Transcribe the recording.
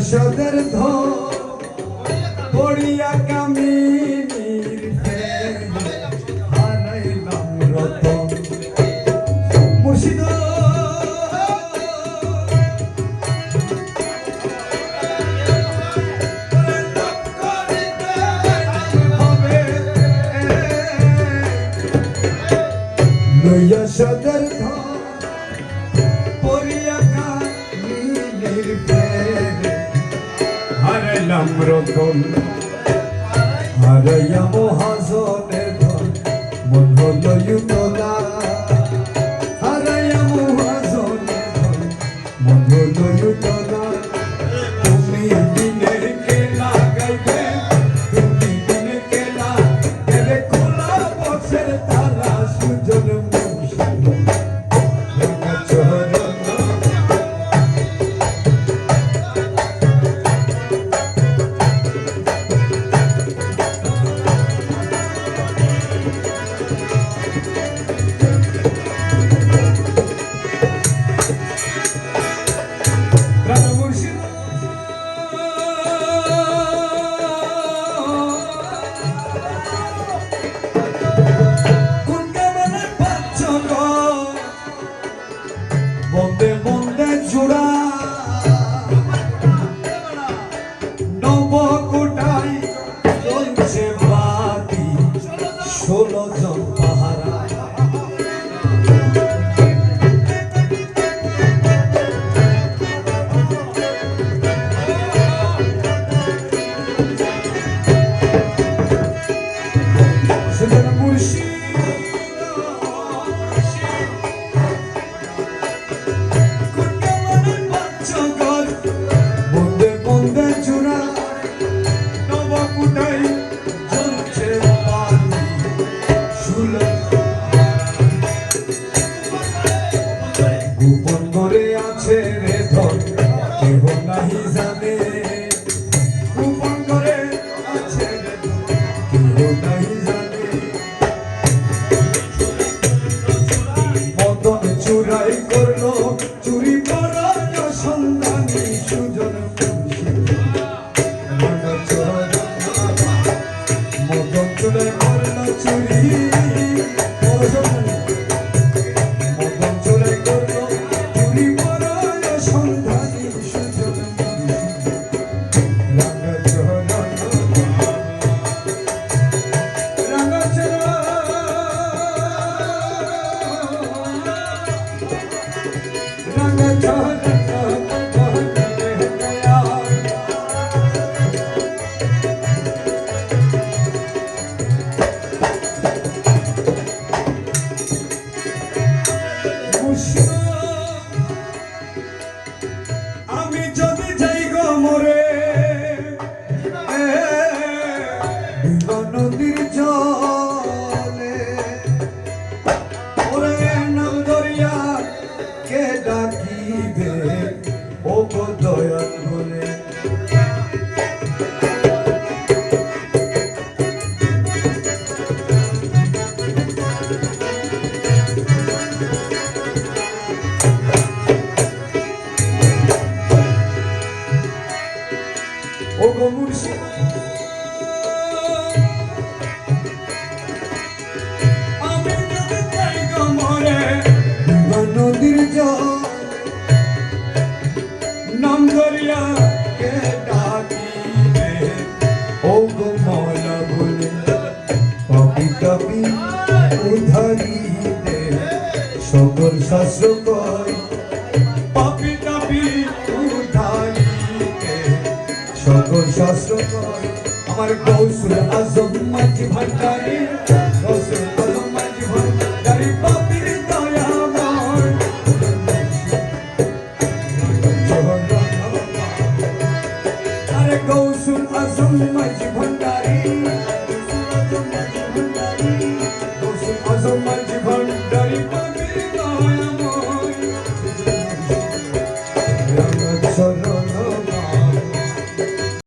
দশদের ধরিয়া পড়িয়া কামিনীর হারাইলাম সদর হইলাম রতন। হারাইয়া মহাজনে ধন মন হলয় তোলা হারাইয়া মহাজনে মন হলয় 走了走。Deus. ও গো মুর্শিদ নদীর জল। নাম দরিয়া কে ডাকিবে? ও গো মলা বলে কবি কবি উধারি সকল শাসক সকল শাস্ত্র কয় আমার গৌসুল আজম মাঝি ভান্ডারি গৌসুল আজম মাঝি